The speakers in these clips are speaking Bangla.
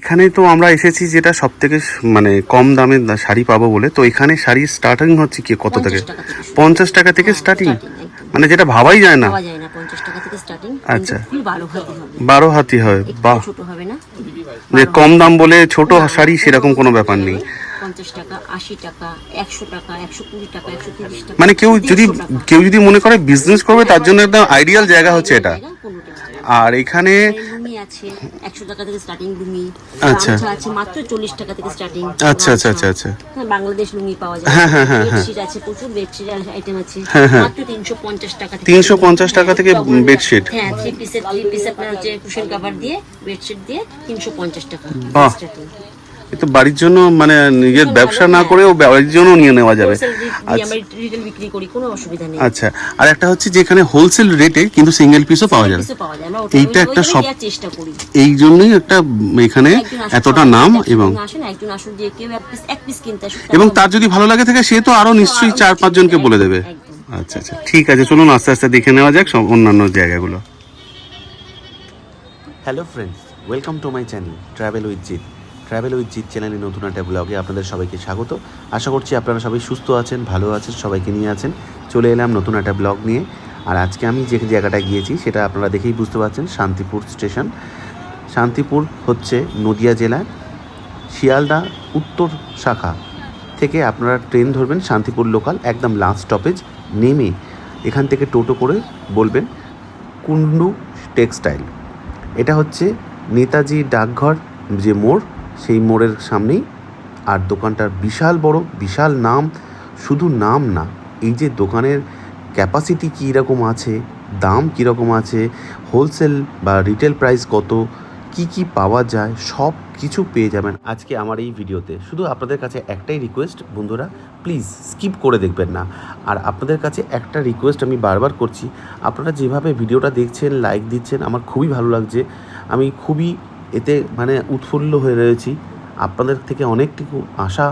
এখানে তো আমরা এসেছি যেটা সব থেকে মানে কম দামে শাড়ি পাবো বলে। তো এখানে শাড়ি স্টার্টিং হচ্ছে কি কত থেকে? 50 টাকা থেকে শুরু। পঞ্চাশ টাকা থেকে। স্টার্টিং মানে যেটা ভাবাই যায় না। আচ্ছা। বারো হাতি হয় ছোট যে কম দাম বলে ছোট শাড়ি সেরকম কোনো ব্যাপার নেই। মানে কেউ যদি কেউ যদি মনে করে বিজনেস করবে তার জন্য একদম আইডিয়াল জায়গা হচ্ছে এটা। আর এখানে আছে একশো টাকা থেকে স্টার্টিং লুঙ্গি আচ্ছা। আছে মাত্র চল্লিশ টাকা থেকে স্টার্টিং আচ্ছা, আচ্ছা, আচ্ছা, আচ্ছা। বাংলাদেশ লুঙ্গি পাওয়া যায় হ্যাঁ, হ্যাঁ, হ্যাঁ, হ্যাঁ। বেডশিট আছে প্রচুর বেডশিট আইটেম আছে মাত্র তিনশো পঞ্চাশ টাকা থেকে 350 টাকা থেকে bedsheet? হ্যাঁ থ্রি পিসের থ্রি পিস আপনার হচ্ছে কুশন কভার দিয়ে বেডশিট দিয়ে তিনশো পঞ্চাশ টাকা। তো বাড়ির জন্য মানে নিজের ব্যবসা না। করেও বাড়ির জন্য নিয়ে নেওয়া যাবে। আচ্ছা। রিটেল বিক্রি করি কোনো অসুবিধা নেই। আচ্ছা। আর একটা হচ্ছে যেখানে হোলসেল রেটে কিন্তু সিঙ্গেল পিসও পাওয়া যাবে। এইটা একটা সব- চেষ্টা করি। এই জন্যই একটা এখানে এতটা নাম এবং আসুন একজন আসুন যে কেউ এক পিস এক পিস কিনতে আসুন এবং তার যদি ভালো লাগে থাকে সে তো আরও নিশ্চয়ই চার পাঁচজনকে বলে দেবে। আচ্ছা আচ্ছা। ঠিক আছে চলুন আস্তে আস্তে দেখে নেওয়া যাক সব অন্যান্য জায়গাগুলো। Hello friends welcome to my channel travel with Jeet travel with Jeet চ্যানেলের নতুন একটা ব্লগে আপনাদের সবাইকে স্বাগত। আশা করছি আপনারা সবাই সুস্থ আছেন, ভালো আছেন, সবাইকে নিয়ে আছেন। চলে এলাম নতুন একটা ব্লগ নিয়ে। আর আজকে আমি যে জায়গাটায় গিয়েছি, সেটা আপনারা দেখেই বুঝতে পারছেন, শান্তিপুর স্টেশন। শান্তিপুর হচ্ছে নদিয়া জেলার শিয়ালদা উত্তর শাখা থেকে আপনারা ট্রেন ধরবেন, শান্তিপুর লোকাল একদম লাস্ট স্টপেজ নেমে এখান থেকে টোটো করে বলবেন কুন্ডু টেক্সটাইল এটা হচ্ছে নেতাজি ডাকঘর যে মোড় সেই মোড়ের সামনেই। আর দোকানটার বিশাল বড়, বিশাল নাম, শুধু নাম না, এই যে দোকানের ক্যাপাসিটি কী রকম আছে, দাম কীরকম আছে হোলসেল বা রিটেল প্রাইস কত, কি কি পাওয়া যায়, সব কিছু পেয়ে যাবেন আজকে আমার এই ভিডিওতে। শুধু আপনাদের কাছে একটাই রিকোয়েস্ট বন্ধুরা প্লিজ স্কিপ করে দেখবেন না। আর আপনাদের কাছে একটা রিকোয়েস্ট আমি বারবার করছি, আপনারা যেভাবে ভিডিওটা দেখছেন লাইক দিচ্ছেন, আমার খুবই ভালো লাগছে। আমি খুবই এতে মানে উৎফুল্ল হয়ে রয়েছি। আপনাদের থেকে অনেকটুকু আশা,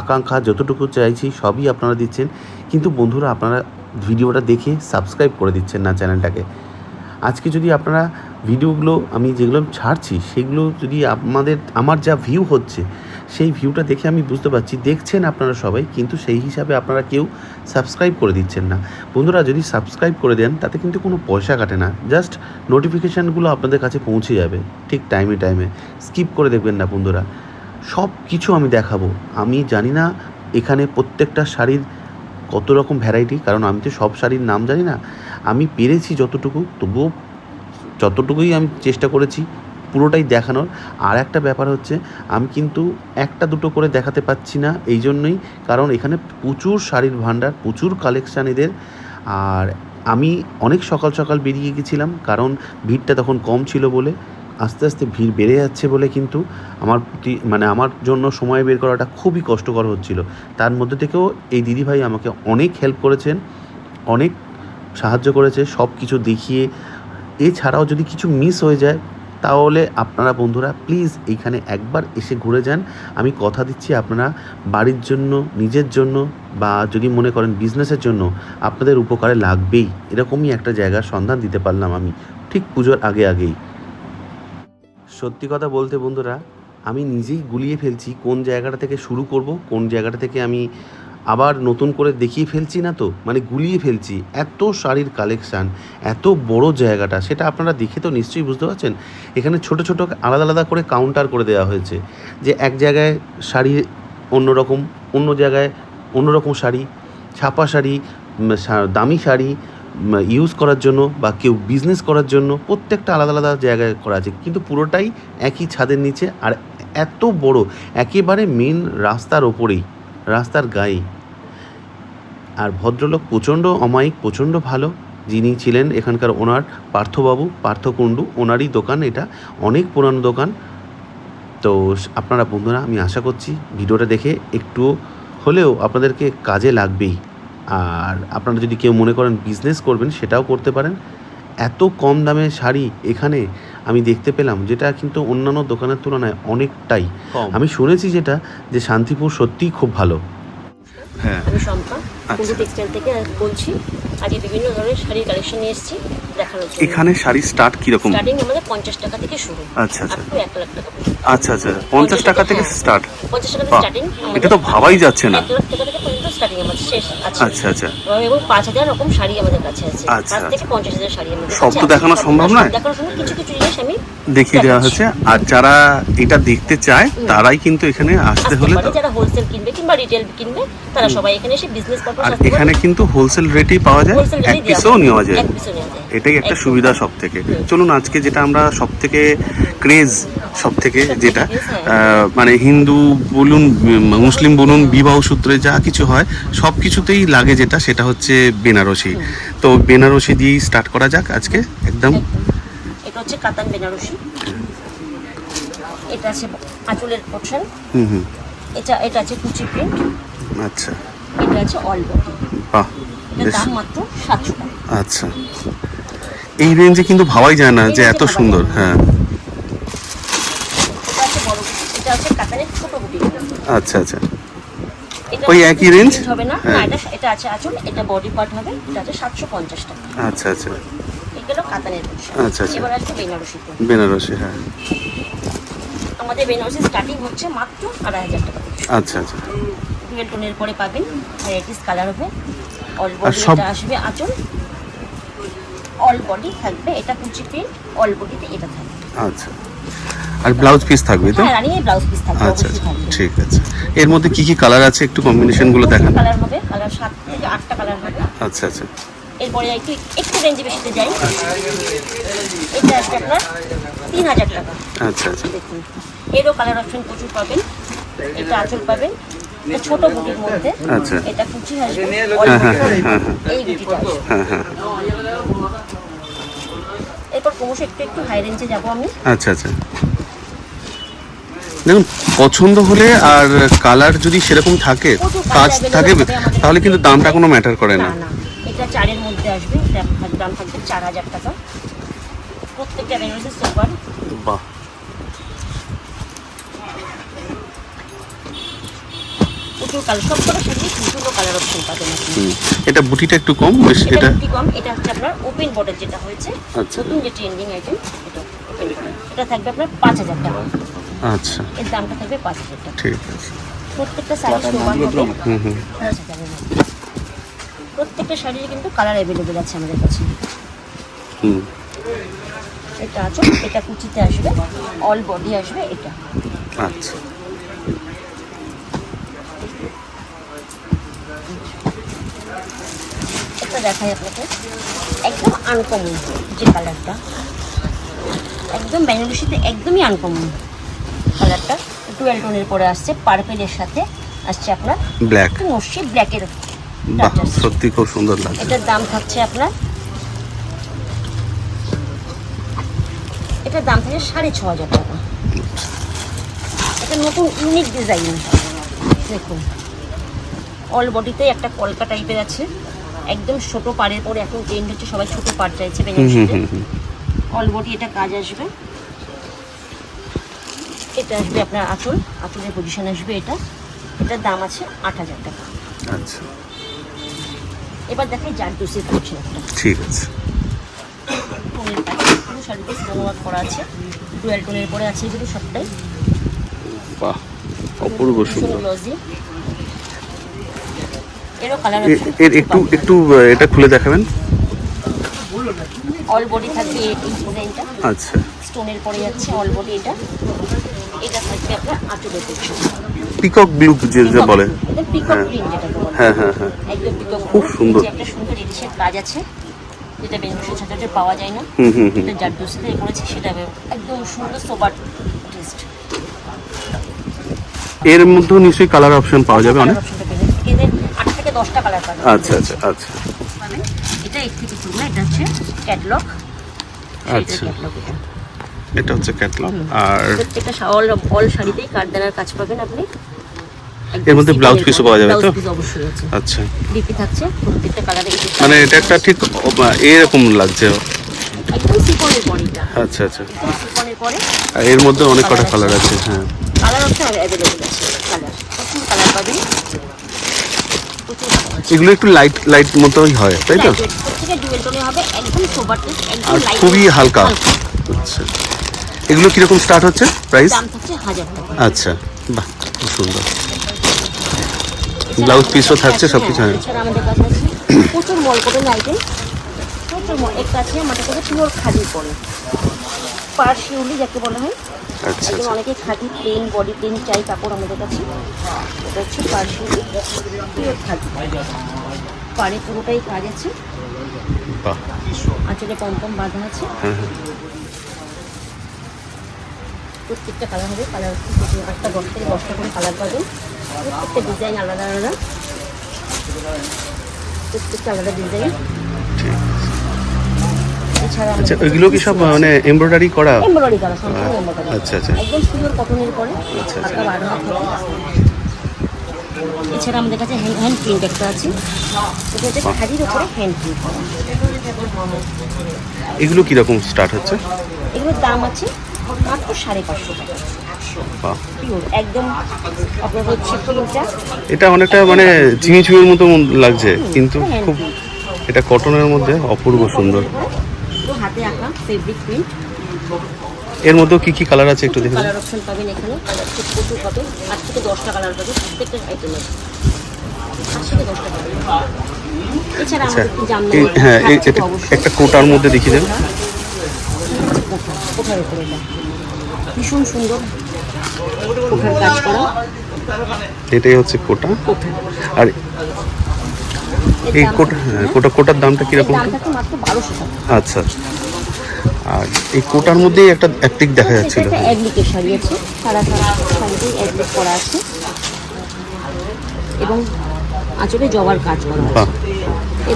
আকাঙ্ক্ষা যতটুকু চাইছি সবই আপনারা দিচ্ছেন। কিন্তু বন্ধুরা, আপনারা ভিডিওটা দেখে সাবস্ক্রাইব করে দিচ্ছেন না চ্যানেলটাকে। আজকে যদি আপনারা ভিডিওগুলো আমি যেগুলো ছাড়ছি, সেগুলো যদি আমাদের আমার যা ভিউ হচ্ছে সেই ভিউটা দেখে আমি বুঝতে পারছি, দেখছেন আপনারা সবাই, কিন্তু সেই হিসাবে আপনারা কেউ সাবস্ক্রাইব করে দিচ্ছেন না। বন্ধুরা, যদি সাবস্ক্রাইব করে দেন, তাতে কিন্তু কোনো পয়সা কাটে না। জাস্ট নোটিফিকেশানগুলো আপনাদের কাছে পৌঁছে যাবে, ঠিক টাইমে টাইমে স্কিপ করে দেখবেন না, বন্ধুরা। সব কিছু আমি দেখাবো। আমি জানি না এখানে প্রত্যেকটা শাড়ির কত রকম ভ্যারাইটি কারণ আমি তো সব শাড়ির নাম জানি না। আমি পেরেছি যতটুকু, তবুও যতটুকুই আমি চেষ্টা করেছি পুরোটাই দেখানোর। আর একটা ব্যাপার হচ্ছে, আমি কিন্তু একটা দুটো করে দেখাতে পাচ্ছি না এই জন্যই, কারণ এখানে প্রচুর শাড়ির ভাণ্ডার, প্রচুর কালেকশান এদের। আর আমি অনেক সকাল সকাল বেরিয়ে গেছিলাম, কারণ ভিড়টা তখন কম ছিল বলে, আস্তে আস্তে ভিড় বেড়ে যাচ্ছে বলে কিন্তু আমার প্রতি মানে আমার জন্য সময় বের করাটা খুবই কষ্টকর হচ্ছিল। তার মধ্যে থেকেও এই দিদিভাই আমাকে অনেক হেল্প করেছেন, অনেক সাহায্য করেছে সব কিছু দেখিয়ে। এছাড়াও যদি কিছু মিস হয়ে যায় তাহলে আপনারা বন্ধুরা প্লিজ এইখানে একবার এসে ঘুরে যান। আমি কথা দিচ্ছি আপনারা বাড়ির জন্য, নিজের জন্য বা যদি মনে করেন বিজনেসের জন্য, আপনাদের উপকারে লাগবেই। এরকমই একটা জায়গার সন্ধান দিতে পারলাম আমি ঠিক পুজোর আগে আগেই। সত্যি কথা বলতে বন্ধুরা, আমি নিজেই গুলিয়ে ফেলছি কোন জায়গাটা থেকে শুরু করব, কোন জায়গাটা থেকে আমি আবার নতুন করে দেখিয়ে ফেলছি না তো? মানে গুলিয়ে ফেলছি। এত শাড়ির কালেকশান এত বড় জায়গাটা, সেটা আপনারা দেখে তো নিশ্চয়ই বুঝতে পারছেন। এখানে ছোট ছোট আলাদা আলাদা করে কাউন্টার করে দেওয়া হয়েছে। যে এক জায়গায় শাড়ি অন্যরকম, অন্য জায়গায় অন্যরকম শাড়ি, ছাপা শাড়ি দামি শাড়ি ইউজ করার জন্য বা কেউ বিজনেস করার জন্য প্রত্যেকটা আলাদা আলাদা জায়গায় করা আছে। কিন্তু পুরোটাই একই ছাদের নিচে আর এত বড়, একেবারে মেন রাস্তার ওপরেই, রাস্তার গায়েই আর ভদ্রলোক প্রচণ্ড অমায়িক প্রচণ্ড ভালো। যিনি ছিলেন এখানকার ওনার পার্থবাবু পার্থকুণ্ডু ওনারই দোকান এটা অনেক পুরানো দোকান। তো আপনারা বন্ধুরা আমি আশা করছি ভিডিওটা দেখে একটু হলেও আপনাদেরকে কাজে লাগবেই। আর আপনারা যদি কেউ মনে করেন বিজনেস করবেন সেটাও করতে পারেন। এত কম দামে শাড়ি এখানে আমি দেখতে পেলাম যেটা কিন্তু অন্যান্য দোকানের তুলনায় অনেকটাই। আমি শুনেছি যেটা যে শান্তিপুর সত্যিই খুব ভালো। হ্যাঁ। কুন্ডু টেক্সটাইল থেকে বলছি। আজকে বিভিন্ন ধরনের শাড়ির কালেকশন নিয়ে এসেছি দেখানোর জন্য। এখানে শাড়ি স্টার্ট কীরকম? স্টার্টিং আমাদের পঞ্চাশ টাকা থেকে শুরু। আচ্ছা, আচ্ছা। আপ এক লাখ টাকা আচ্ছা আচ্ছা পঞ্চাশ টাকা থেকে স্টার্ট পঞ্চাশ টাকা থেকে স্টার্টিং এটা তো ভাবাই যাচ্ছে না। এক লাখ টাকা থেকে পর্যন্ত স্টার্টিং আমাদের শেষ আছে। আচ্ছা আচ্ছা। এবং পাঁচ হাজার রকম শাড়ি আমাদের কাছে আছে। আচ্ছা, থেকে পঞ্চাশ হাজার শাড়ি আমাদের সব তো দেখানো সম্ভব নয়? দেখানো সম্ভব কিছু কিছু জিনিস আমি দেখিয়ে দেওয়া হচ্ছে আর যারা এটা দেখতে চায় তারাই কিন্তু এখানে আসতে হলে যারা হোলসেল কিনবে কিংবা রিটেল কিনবে তারা সবাই এখানে এসে বিজনেস পারপাস আর এখানে কিন্তু হোলসেল রেটেই পাওয়া যায়। এক পিসও নেওয়া যায়। এটাই একটা সুবিধা সব থেকে চলুন আজকে যেটা আমরা সব থেকে ক্রেজ সব থেকে যেটা মানে হিন্দু বলুন মুসলিম বলুন বিবাহ সূত্রে যা কিছু হয় সব কিছুতেই লাগে যেটা সেটা হচ্ছে বেনারসি। তো বেনারসি দিয়েই স্টার্ট করা যাক আজকে একদম। এটা হচ্ছে কাতান বেনারসি। এটা আছে আঁচলের পোর্শন হুম হুম। এটা এটা আছে কুচি প্রিন্ট আচ্ছা। এটা আছে অল বডি বাহ। দাম মাত্র সাতশো টাকা। আচ্ছা। এই রেঞ্জে কিন্তু ভাবাই যায় না যে এত সুন্দর হ্যাঁ। এটা আছে কাতানের ছোট বুটি আচ্ছা আচ্ছা। ওই একই range? হবে না হ্যাঁ। এটা এটা আছে আঁচল এটা বডি পার্ট হবে এটা আছে সাতশো পঞ্চাশ টাকা। আচ্ছা আচ্ছা। এগুলো কাতানের আচ্ছা, আচ্ছা। এবার আসবে বেনারসিতে বেনারসি হ্যাঁ। আমাদের বেনারসি স্টার্টিং হচ্ছে মাত্র আড়াই হাজার টাকা। আচ্ছা আচ্ছা। ডুয়েল টোনের পরে পাবেন ভ্যারাইটিস কালার হবে। অল বডি এটা আসবে আঁচল। অল বডি থাকবে এটা কুচি প্রিন্ট অল বডিতে এটা থাকবে। আচ্ছা। আর ব্লাউজ পিস থাকবে তো হ্যাঁ রানিং ব্লাউজ পিস থাকবে আচ্ছা ঠিক আছে। এর মধ্যে কি কি কালার আছে একটু কম্বিনেশনগুলো দেখান? কালার হবে কালার সাত থেকে আটটা কালার হবে। আচ্ছা আচ্ছা। এরপরে একটু একটু রেঞ্জে বেশিতে যাই। এটা আসবে আপনার তিন হাজার টাকা। আচ্ছা আচ্ছা। দেখুন এরও কালার অপশন প্রচুর পাবেন। এটা আঁচল পাবেন। ছোট গুটির মধ্যে আচ্ছা। এটা কুচি আসবে হ্যাঁ, হ্যাঁ, হ্যাঁ, হ্যাঁ, এই গুটিটা আসবে হ্যাঁ হ্যাঁ। এরপর ক্রমশ একটু একটু হাই রেঞ্জে যাব আমি। আচ্ছা আচ্ছা। দেখুন পছন্দ হলে আর কালার যদি সেরকম থাকে কাজ থাকে তাহলে কিন্তু দামটা কোনো ম্যাটার করে না। এটা চারের মধ্যে আসবে। দাম থাকবে চার হাজার টাকা। প্রত্যেকটা সুপার বাহ। প্রচুর কালার সব কটা শাড়ি দুটো কালার অপশন পাবেন। এটা বুটিটা একটু কম বেশ এটা এটা একটু কম এটা হচ্ছে আপনার ওপেন বর্ডার যেটা হয়েছে আচ্ছা। নতুন যে ট্রেন্ডিং আইটেম এটা ওপেন এটা থাকবে আপনার পাঁচ হাজার টাকা। আচ্ছা। এর দামটা থাকবে পাঁচ হাজার টাকা। ঠিক আছে। প্রত্যেকটা শাড়ি সমান হবে। প্রত্যেকটা শাড়ির কিন্তু কালার অ্যাভেলেবেল আছে আমাদের কাছে। হুম। এটা আছে এটা কুচিতে আসবে অল বডি আসবে এটা। আচ্ছা। এটা দেখাই আপনাকে। একদম আনকমন যে কালারটা একদম বেনারসিতে একদমই আনকমন কালারটা টুয়েলভ টোনের পরে আসছে পার্পেলের সাথে আসছে আপনার ব্ল্যাক নস্যি ব্ল্যাকের সত্যি খুব সুন্দর লাগছে। এটার দাম থাকছে আপনার এটার দাম থাকছে সাড়ে ছ হাজার টাকা। এটা নতুন ইউনিক ডিজাইন দেখুন অল বডিতে একটা কলকা টাইপের আছে। একদম ছোট পাড়ের পরে এখন ট্রেন্ড হচ্ছে সবাই ছোট পাড় চাইছে অল বডি এটা কাজ আসবে। এটা আসবে আপনার আঁচল। আঁচলের পজিশন আসবে এটা। এটার দাম আছে আট হাজার টাকা। আচ্ছা। এবার দেখাই জারদোসি করছে একটা। ঠিক আছে। টোনের পুরো শাড়িতে স্টোন করা আছে। ডুয়েল টোনের পরে আছে এগুলো সবটাই। বাহ অপূর্ব সুন্দর গ্লসি এরও কালার এ- এর একটু একটু এটা খুলে দেখাবেন। অল বডি থাকবে এই ডিজাইনটা আচ্ছা। স্টোনের পরে যাচ্ছে অল বডি এটা। এটা থাকবে আপনার আঁচলের পেছন পিকক ব্লু যে যে বলে। পিকক বলে। হ্যাঁ হ্যাঁ হ্যাঁ। একদম পিকক খুব সুন্দর। একটা সুন্দর কাজ আছে যেটা সচরাচর পাওয়া যায় না। হুম হুম হুম। এটা যার দোষে করেছে সেটা একদম সুন্দর সোবার টেস্ট এর মধ্যেও নিশ্চয়ই কালার অপশন পাওয়া যাবে অনেক। এদের থেকে দশটা কালার পাবেন আচ্ছা আচ্ছা আচ্ছা। পাবেন এটা এর থেকে শুরু এটা হচ্ছে ক্যাটলগ আচ্ছা। ক্যাটলগ এটা। এটা হচ্ছে ক্যাটলগ আর প্রত্যেকটা অল অল শাড়িতেই কাঠদানার কাজ পাবেন আপনি। এর মধ্যে blouse piece ও পাওয়া যাবে তো? ব্লাউজ আচ্ছা। ডিপি থাকছে প্রত্যেকটা কালারে মানে এটা একটা ঠিক এরকম লাগছে। একদম সিকনের বডিটা আচ্ছা আচ্ছা। সিকনের পরে। আর এর মধ্যে অনেক কটা কালার আছে। হ্যাঁ। কালার অপশন অ্যাভেলেবল আছে। কালার প্রচুর কালার পাবেন। এগুলো একটু লাইট লাইট মতোই হয় তাই তো? আর খুবই হালকা। আচ্ছা। এগুলো কীরকম স্টার্ট হচ্ছে? প্রাইস আচ্ছা। বাহ খুব সুন্দর। ব্লাউজ পিসও থাকছে হ্যাঁ আমাদের কাছে আছে প্রচুর মল কটন আইটেম প্রচুর মল একটা আছে আমাদের কাছে পিওর খাদি পরে। পার শিউলি যাকে বলা হয়। আচ্ছা অনেকে খাদি প্লেন বডি প্লেন চাই কাপড় আমাদের কাছে। এটা হচ্ছে পাড়ে পুরোটাই কাজ আছে। আঁচলে পম্পম বাঁধা আছে। প্রত্যেকটা কালার হবে। কালার একটা দশ থেকে দশটা করে কালার পাবেন। প্রত্যেকটা ডিজাইন আলাদা আলাদা। প্রত্যেকটা আলাদা ডিজাইন এছাড়া আচ্ছা ওইগুলো কি সব মানে এমব্রয়ডারি করা? এমব্রয়ডারি করা সম্পূর্ণ এমব্রয়ডারি আচ্ছা, আচ্ছা। একদম কটনের আচ্ছা, আচ্ছা। হালকা বারো হাত হবে। এছাড়া আমাদের কাছে হ্যান্ড হ্যান্ড প্রিন্ট একটা আছে। এটা হচ্ছে খাদির উপরে হ্যান্ড প্রিন্ট এগুলো কীরকম স্টার্ট হচ্ছে? এগুলোর দাম আছে মাত্র সাড়ে পাঁচশো টাকা। একদম আপনার হচ্ছে প্রিন্টটা এটা অনেকটা মানে চুয়ের মতো লাগছে কিন্তু খুব এটা কটনের মধ্যে অপূর্ব সুন্দর। হাতে আঁকা ফেব্রিক প্রিন্ট এর মধ্যেও কি কি কালার আছে একটু দেখুন কালার অপশন পাবেন এখানে? কালার খুব প্রচুর পাবেন আট থেকে দশটা কালার পাবেন। প্রত্যেকটা আইটেম আছে আচ্ছা এই হ্যাঁ। একটা কোটার মধ্যে দেখিয়ে দেন। ভীষণ সুন্দর কোঠার কাজ করা। এটাই হচ্ছে কোটা। আর এই কোটা হ্যাঁ, কোটা কোটার দামটা কীরকম? টাকা। আচ্ছা আর এই কোটার মধ্যেই একটা অ্যাপ্লিক দেখা এটা যাচ্ছিল। একটা শাড়ি আছে সারা সারা শাড়িতেই অ্যাডলিক করা আছে। এবং আঁচলে জবার কাজ করা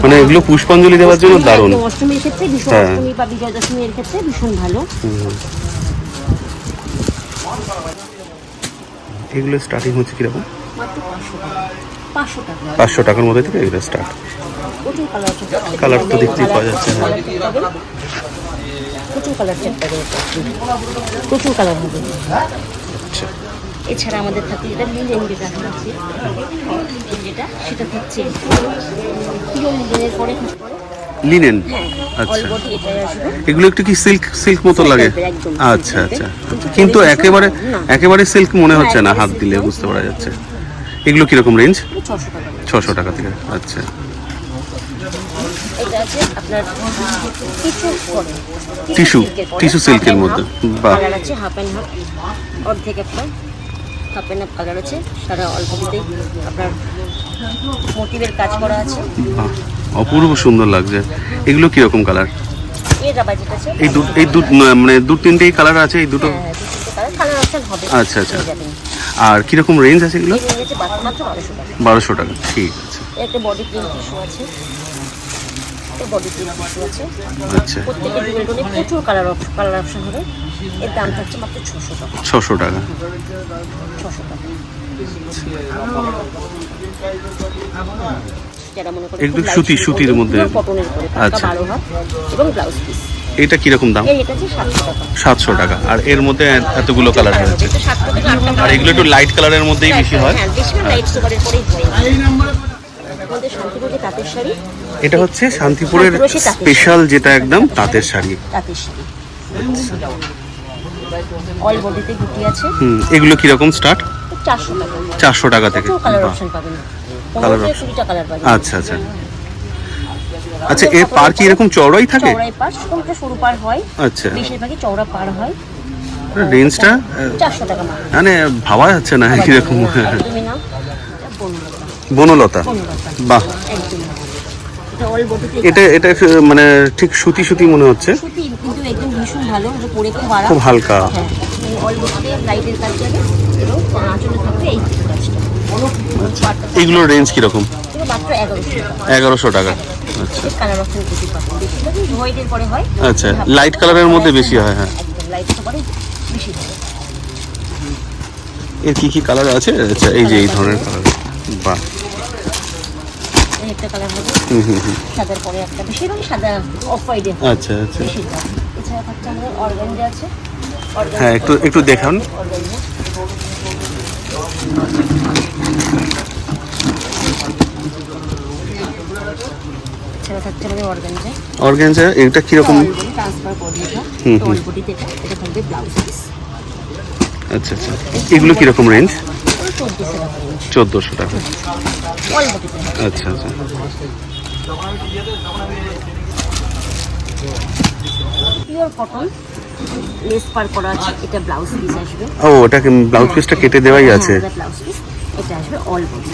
মানে এগুলো পুষ্পাঞ্জলি দেওয়ার জন্য দারুণ। অষ্টমীর ক্ষেত্রে ভীষণ হ্যাঁ। অষ্টমী বা বিজয় দশমীর ক্ষেত্রে ভীষণ ভালো। এগুলো স্টার্টিং হচ্ছে কীরকম? মাত্র পাঁচশো টাকা। পাঁচশো টাকার মধ্যে থেকে এগুলো স্টার্ট কালার তো দেখতেই পাওয়া যাচ্ছে, হ্যাঁ। কালার পাবেন। প্রচুর কালার প্রচুর কালার হবে। আচ্ছা। এছাড়া আমাদের থাকে লিলেন যেটা আছে। যেটা সেটা থাকছে পিওর লিলেনের পরে লিনেন হ্যাঁ আচ্ছা। এগুলো একটু কি সিল্ক সিল্ক মতো লাগে? আচ্ছা আচ্ছা। কিন্তু কিন্তু একেবারে একেবারে সিল্ক মনে হচ্ছে না হাত দিলে বুঝতে পারা যাচ্ছে। এগুলো কীরকম রেঞ্জ ছশো টাকা থেকে আচ্ছা। টিস্যু করে Tissue, tissue silk এর মধ্যে। বাহ। হাফ অ্যান্ড হাফ অর্ধেক একটা হাফ অ্যান্ড হাফ কালার আছে সারা অল্পতেই আপনার মোটিভের কাজ করা আছে। অপূর্ব সুন্দর লাগছে। এগুলো কীরকম কালার এই দু এই দু মানে দু তিনটেই কালার আছে এই দুটো? হ্যাঁ আচ্ছা, আচ্ছা। আর কীরকম রেঞ্জ আছে এগুলো? বারোশো টাকা ঠিক আছে। একটা বডি প্রিন্ট টিস্যু আছে। বডি প্রিন্ট টিস্যু আছে। আচ্ছা। প্রত্যেকটা প্রচুর কালার কালার অপশন হবে। এর দাম থাকছে মাত্র ছশো টাকা। ছশো টাকা। ছশো টাকা। যারা মনে করে একটু সুতি- সুতির মধ্যে। আচ্ছা। এবং ব্লাউজ পিস এটা কীরকম দাম? সাতশো টাকা। আর এর মধ্যে এতগুলো কালার রয়েছে। আর এগুলো একটু লাইট কালারের মধ্যেই বেশি হয়। হ্যাঁ এটা হচ্ছে শান্তিপুরের স্পেশাল যেটা একদম তাঁতের শাড়ি। অল বডিতে গুটি আছে। হুম এগুলো কীরকম স্টার্ট চারশো টাকা। চারশো টাকা থেকে। কালার অপশন পাবেন। আচ্ছা আচ্ছা। আচ্ছা এর পার কি এরকম চওড়াই থাকে? চওড়াই পার কোনটা সরু পার হয়। আচ্ছা। বেশিরভাগই চওড়া পার হয়। রেঞ্জটা চারশো টাকা মানে ভাবা যাচ্ছে না কীরকম। বনলতা। বাহ। এটা এটা মানে ঠিক সুতি সুতি মনে হচ্ছে। খুব হালকা। হ্যাঁ এই এগুলোর রেঞ্জ কীরকম? এগারোশো টাকা। আচ্ছা। হয়। আচ্ছা লাইট কালারের মধ্যে বেশি হয় হ্যাঁ। লাইটের কি কি কালার আছে? আচ্ছা এই যে এই ধরনের কালার বাহ। একটা কালার হবে। হুম হুম হুম। সাদার পরে একটা। বেশিরভাগই সাদা অফ হোয়াইটে আচ্ছা আচ্ছা। এছাড়া থাকছে আমাদের অর্গানজা আছে। হ্যাঁ একটু একটু দেখান। থাকছে আমাদের অর্গানজা অর্গ্যানজা এটা কীরকম? ট্রান্সফার করে দিতে তো হুম। অলবডিতে এটা এটা থাকবে ব্লাউজ পিস আচ্ছা আচ্ছা। এগুলো কীরকম রেঞ্জ চোদ্দোশো টাকা। রেঞ্জ চোদ্দোশো টাকা আচ্ছা আচ্ছা। পিওর কটন লেস পার করা আছে এটা ব্লাউজ পিস আসবে। ও ওটাকে ব্লাউজ পিসটা কেটে দেওয়াই আছে। ব্লাউজ পিস এটা আসবে অল বডি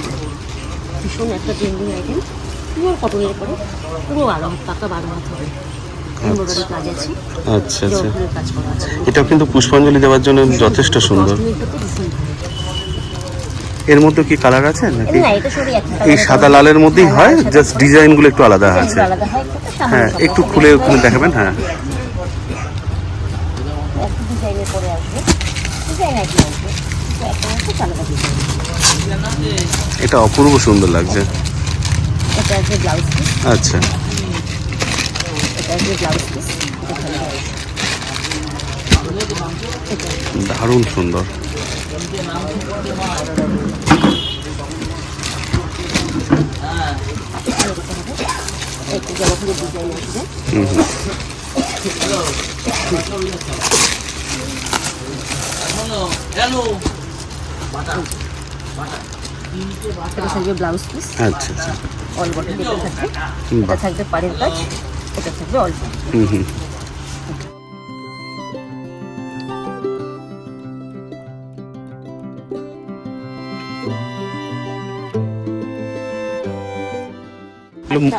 ভীষণ একটা ট্রেন্ডিং আইটেম পিওর কটনের পরে পুরো বারো হাত পাকা বারো হাত হবে। কাজ আছে। আচ্ছা আচ্ছা। কাজ করা আছে। এটাও কিন্তু পুষ্পাঞ্জলি দেওয়ার জন্য যথেষ্ট সুন্দর। এর মধ্যে কি কালার আছে নাকি? এই সাদা লালের মধ্যেই হয় জাস্ট ডিজাইনগুলো একটু আলাদা আছে। হয় একটু হ্যাঁ খুলে ওখানে দেখাবেন হ্যাঁ। এটা অপূর্ব সুন্দর লাগছে। এটা ব্লাউজ পিস আচ্ছা। এটা ব্লাউজ পিস দারুণ সুন্দর। একটু ডিজাইন আসবে। ব্লাউজ পিস আচ্ছা আচ্ছা। অল বডি এটা থাকবে। এটা থাকবে পাড়ের কাজ এটা থাকবে অল্প। হুম হুম।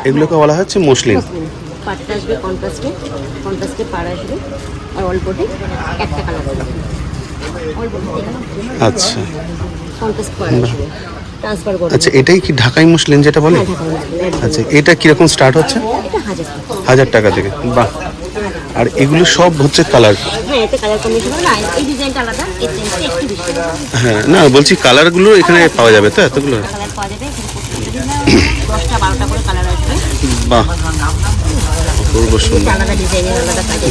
এগুলোকে বলা হচ্ছে মসলিন। পাটটা আসবে কন্ট্রাস্টে কন্ট্রাস্টে পাড় আসবে আর অল একটা কালার আচ্ছা। কন্ট্রাস্ট পাড় আসবে। ট্রান্সফার করে আচ্ছা এটাই কি ঢাকাই মসলিন যেটা বলে? হ্যাঁ, একদম। আচ্ছা এটা কীরকম স্টার্ট হচ্ছে? হাজার টাকা। থেকে বাহ। আর এগুলো সব হচ্ছে কালার হ্যাঁ না হ্যাঁ না বলছি কালারগুলো এখানে পাওয়া যাবে তো এতগুলো? বাহ। সুন্দর। আছে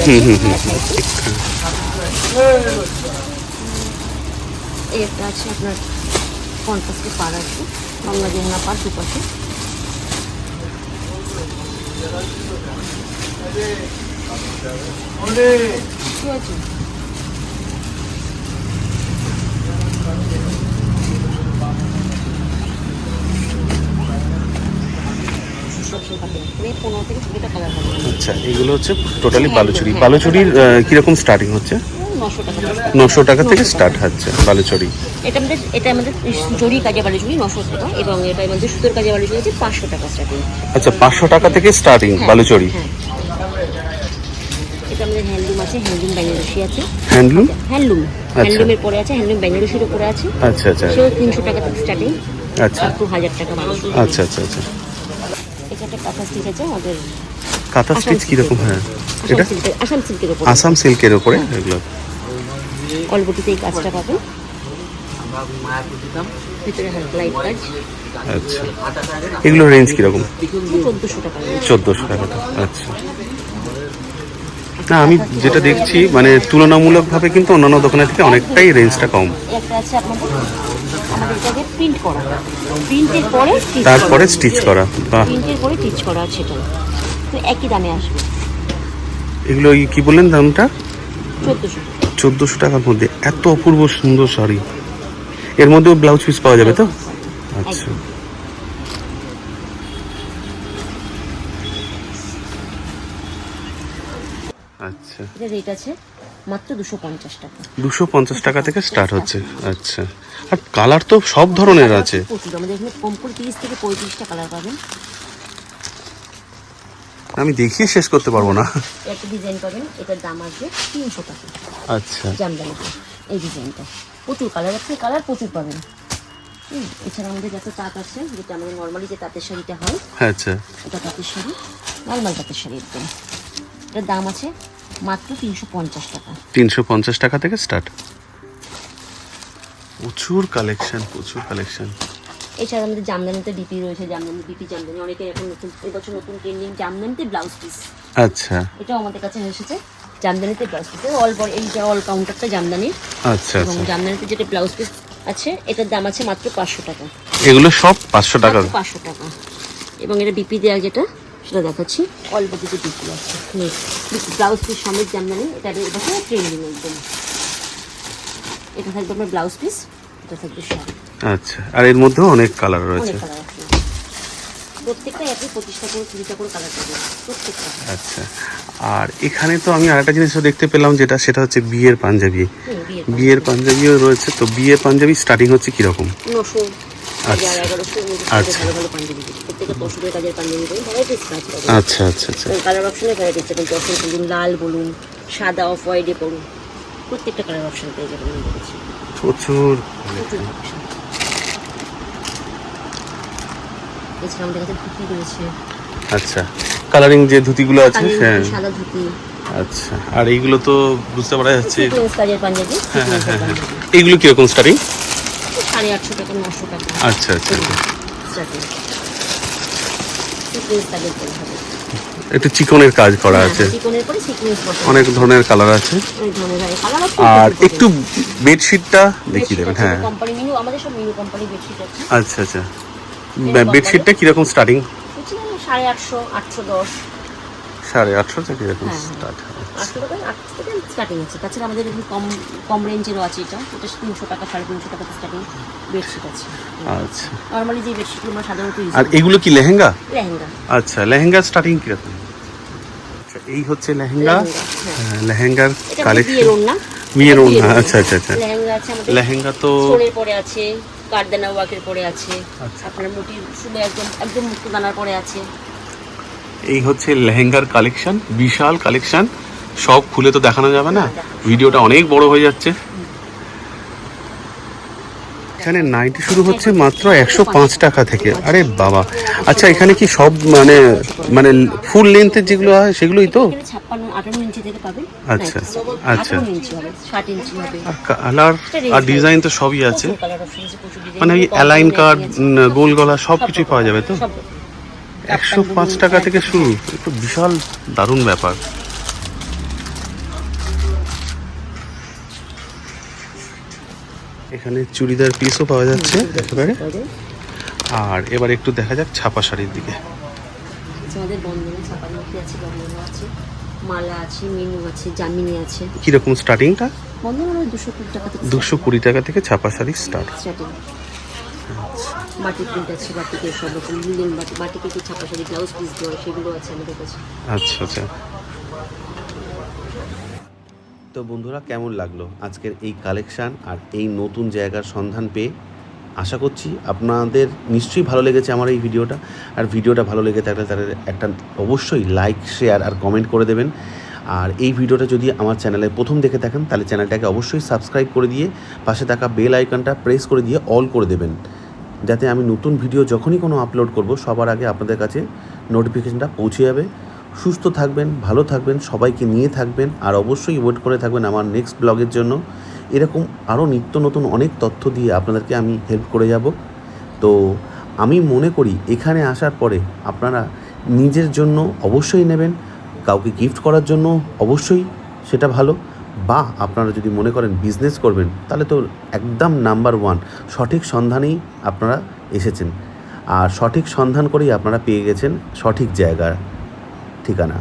হুম, হুম, হুম। এটা আছে আপনার। পঞ্চাশটি পার আছে। বাংলা যমুনা পার দুপাশে ঠিক আছে আচ্ছা এগুলো হচ্ছে টোটালি বালুচুরি। বালুচুরির কীরকম স্টার্টিং হচ্ছে? নশো টাকা থেকে স্টার্ট হচ্ছে বালুচুরি। এটা আমাদের এটা আমাদের জরি কাজে জুড়ি নশো টাকা এবং এটা আমাদের সুতোর কাজে জুড়ি আছে পাঁচশো টাকা স্টার্টিং আচ্ছা পাঁচশো টাকা থেকে স্টার্টিং বালুচুরি। হ্যাঁ। এটা আমাদের হ্যান্ডলুম আছে হ্যান্ডলুম বেনারসি আছে। হ্যান্ডলুম হ্যান্ডলুম হ্যান্ডলুমের পরে আছে হ্যান্ডলুম বেনারসির উপরে আছে। আচ্ছা আচ্ছা। সেও তিনশো টাকা থেকে স্টার্টিং আচ্ছা। আর টু হাজার টাকা মানুষ আচ্ছা আচ্ছা আচ্ছা। এটা একটা কাঁথা স্টিচ আছে আমাদের। কাঁথা স্টিচ কীরকম হ্যাঁ? আসাম এটা? আসাম সিল্কের উপরে। আসাম সিল্কের ওপরে এগুলো। অলবটিতে এই কাজটা পাবেন। লাইট কাজ আচ্ছা। এগুলো রেঞ্জ কীরকম? চোদ্দোশো টাকা আচ্ছা। না আমি যেটা দেখছি মানে তুলনামূলকভাবে কিন্তু অন্যান্য দোকানের থেকে অনেকটাই রেঞ্জটা কম। তারপরে স্টিচ করা বাহ। প্রিন্টের পরে স্টিচ করা আছে একই দামে আসবে। এগুলো ওই কি বললেন দামটা? চোদ্দোশো চোদ্দোশো টাকার মধ্যে। এত অপূর্ব সুন্দর শাড়ি। এর মধ্যেও ব্লাউজ পিস পাওয়া যাবে তো? আচ্ছা। আচ্ছা। রেট আছে মাত্র দুশো পঞ্চাশ টাকা। দুশো পঞ্চাশ টাকা থেকে স্টার্ট হচ্ছে। আচ্ছা। আর কালার তো সব ধরনের আছে। প্রচুর। আমাদের এখানে কম করে তিরিশ থেকে পঁয়ত্রিশটা কালার পাবেন। আমি দেখিয়ে শেষ করতে পারব না। একটা ডিজাইন পাবেন এটার দাম আসবে তিনশো টাকা। আচ্ছা। জামদানিতে এই ডিজাইনটা প্রচুর কালার আছে কালার প্রচুর পাবেন। এছাড়া আমাদের যত তাঁত আছে যেটা আমাদের নর্মালি যে তাঁতের শাড়িটা হয় আচ্ছা। এটা তাঁতের শাড়ি নর্মাল তাঁতের শাড়ি একদম। এটার দাম আছে মাত্র তিনশো পঞ্চাশ টাকা। তিনশো পঞ্চাশ টাকা থেকে স্টার্ট প্রচুর কালেকশন প্রচুর কালেকশন এছাড়া আমাদের জামদানিতে বিপি রয়েছে জামদানি বিপি জামদানি। অনেকের এখন নতুন এবছর নতুন ট্রেন্ডিং জামদানিতে ব্লাউজ পিস আচ্ছা। এটাও আমাদের কাছে এসেছে জামদানিতে ব্লাউজ পিস অল এইটা অল কাউন্টারটা জামদানির আচ্ছা এবং আচ্ছা। জামদানিতে যেটা ব্লাউজ পিস আছে এটার দাম আছে মাত্র পাঁচশো টাকা। এগুলো সব পাঁচশো টাকা? পাঁচশো টাকা। এবং এটা বিপি দেওয়া যেটা সেটা দেখাচ্ছি। অল্প কিছু টিপি আছে। ব্লাউজ পিস সমেত জামদানি এটা এটা হচ্ছে ট্রেন্ডিং একদম এটা থাকবে আপনার ব্লাউজ পিস এটা থাকবে শাড়ি। আচ্ছা আর এর মধ্যেও অনেক কালার রয়েছে। অনেক কালার আছে। প্রত্যেকটা একই পঁচিশটা করে কুড়িটা করে কালার পাবে প্রত্যেকটা। আচ্ছা আর এখানে তো আমি আরেকটা জিনিসও দেখতে পেলাম যেটা সেটা হচ্ছে বিয়ের পাঞ্জাবি। বিয়ের পাঞ্জাবিও রয়েছে তো বিয়ের পাঞ্জাবি স্টার্টিং হচ্ছে কীরকম? নশো আচ্ছা। আচ্ছা। আচ্ছা আচ্ছা আচ্ছা। কালার অপশনে বলুন লাল বলুন সাদা অফ হোয়াইটে বলুন প্রত্যেকটা কালার অপশন পেয়ে যাবেন প্রচুর প্রচুর option। এছাড়া আমাদের কাছে ধুতি রয়েছে। আচ্ছা কালারিং যে ধুতিগুলো আছে হ্যাঁ। সাদা ধুতি। আচ্ছা আর এইগুলো তো বুঝতে পারা যাচ্ছে পাঞ্জাবি হ্যাঁ হ্যাঁ হ্যাঁ এইগুলো কীরকম স্টার্টিং সাড়ে আটশো টাকা নশো টাকা। আচ্ছা আচ্ছা আচ্ছা। একটু চিকনের কাজ করা আছে। অনেক ধরনের কালার আছে। আর একটু বেডশিটটা দেখিয়ে দেবেন হ্যাঁ। আচ্ছা আচ্ছা। বেডশিটটা কীরকম স্টার্টিং সাড়ে আটশো আটশো দশ। সাড়ে আটশো থেকে এরকম হ্যাঁ, হ্যাঁ। স্টার্ট স্টার্টিং আছে। তাছাড়া আমাদের কম কম রেঞ্জেরও আছে এটা। এটা তিনশো টাকা সাড়ে তিনশো টাকা স্টার্টিং বেডশিট আছে। আচ্ছা। নর্মালি যে বেডশিটগুলো আমরা সাধারণত আর এগুলো কি লেহেঙ্গা? লেহেঙ্গা। আচ্ছা লেহেঙ্গা স্টার্টিং কীরকম? আচ্ছা এই হচ্ছে লেহেঙ্গা। হ্যাঁ। হ্যাঁ, লেহেঙ্গার কালেকশন বিয়ের ওড়না। আচ্ছা, আচ্ছা, আচ্ছা। লেহেঙ্গা আছে আমাদের লেহেঙ্গা তো পরে আছে। কারদানা ওয়ার্কের পরে আছে। আচ্ছা। আপনার মোটি শুধু একদম একদম মুক্ত দানার পরে আছে। এই হচ্ছে লেহেঙ্গার কালেকশন বিশাল কালেকশন। সব খুলে তো দেখানো যাবে না। ভিডিওটা অনেক বড় হয়ে যাচ্ছে। এখানে নাইটি শুরু হচ্ছে মাত্র একশো পাঁচ টাকা থেকে। আরে বাবা। আচ্ছা এখানে কি সব মানে মানে ফুল লেন্থের যেগুলো হয় সেগুলোই তো? আচ্ছা, আচ্ছা। আর কালার আর ডিজাইন তো সবই আছে। মানে ওই অ্যালাইন কার্ড। গোল গলা সব কিছুই পাওয়া যাবে তো? একশো পাঁচ টাকা থেকে শুরু। একটু বিশাল দারুণ ব্যাপার। এখানে চুড়িদার পিসও পাওয়া যাচ্ছে একেবারে। আর এবার একটু দেখা যাক ছাপা শাড়ির দিকে। আচ্ছা, আমাদের বন্ধনা ছাপার মধ্যে আছে বন্ধনা আছে। মালা আছে মেনু আছে জামিনী আছে। কীরকম স্টার্টিংটা বন্ধনা দুশো কুড়ি টাকা থেকে দুশো কুড়ি টাকা থেকে ছাপা sari start starting batik print আছে বাটিকের সব রকম লিলেন বাটি বাটিকে কি ছাপা শাড়ি ব্লাউজ পিস দেওয়া সেগুলো আছে আমাদের কাছে। আচ্ছা আচ্ছা। তো বন্ধুরা, কেমন লাগল আজকের এই কালেকশান আর এই নতুন জায়গার সন্ধান পেয়ে? আশা করছি আপনাদের নিশ্চয়ই ভালো লেগেছে আমার এই ভিডিওটা। আর ভিডিওটা ভালো লেগে থাকলে তাদের একটা অবশ্যই লাইক শেয়ার আর কমেন্ট করে দেবেন। আর এই ভিডিওটা যদি আমার চ্যানেলে প্রথম দেখে থাকেন, তাহলে চ্যানেলটাকে অবশ্যই সাবস্ক্রাইব করে দিয়ে পাশে থাকা বেল আইকনটা প্রেস করে দিয়ে অল করে দেবেন। যাতে আমি নতুন ভিডিও যখনই কোনো আপলোড করব, সবার আগে আপনাদের কাছে নোটিফিকেশনটা পৌঁছে যাবে। সুস্থ থাকবেন, ভালো থাকবেন, সবাইকে নিয়ে থাকবেন আর অবশ্যই ওয়েট করে থাকবেন আমার নেক্সট ব্লগের জন্য। এরকম আরও নিত্য নতুন অনেক তথ্য দিয়ে আপনাদেরকে আমি হেল্প করে যাব। তো আমি মনে করি এখানে আসার পরে আপনারা নিজের জন্য অবশ্যই নেবেন, কাউকে গিফট করার জন্য অবশ্যই সেটা ভালো। বা আপনারা যদি মনে করেন বিজনেস করবেন, তাহলে তো একদম নাম্বার ওয়ান সঠিক সন্ধানেই আপনারা এসেছেন। আর সঠিক সন্ধান করেই আপনারা পেয়ে গেছেন সঠিক জায়গার ঠিকানা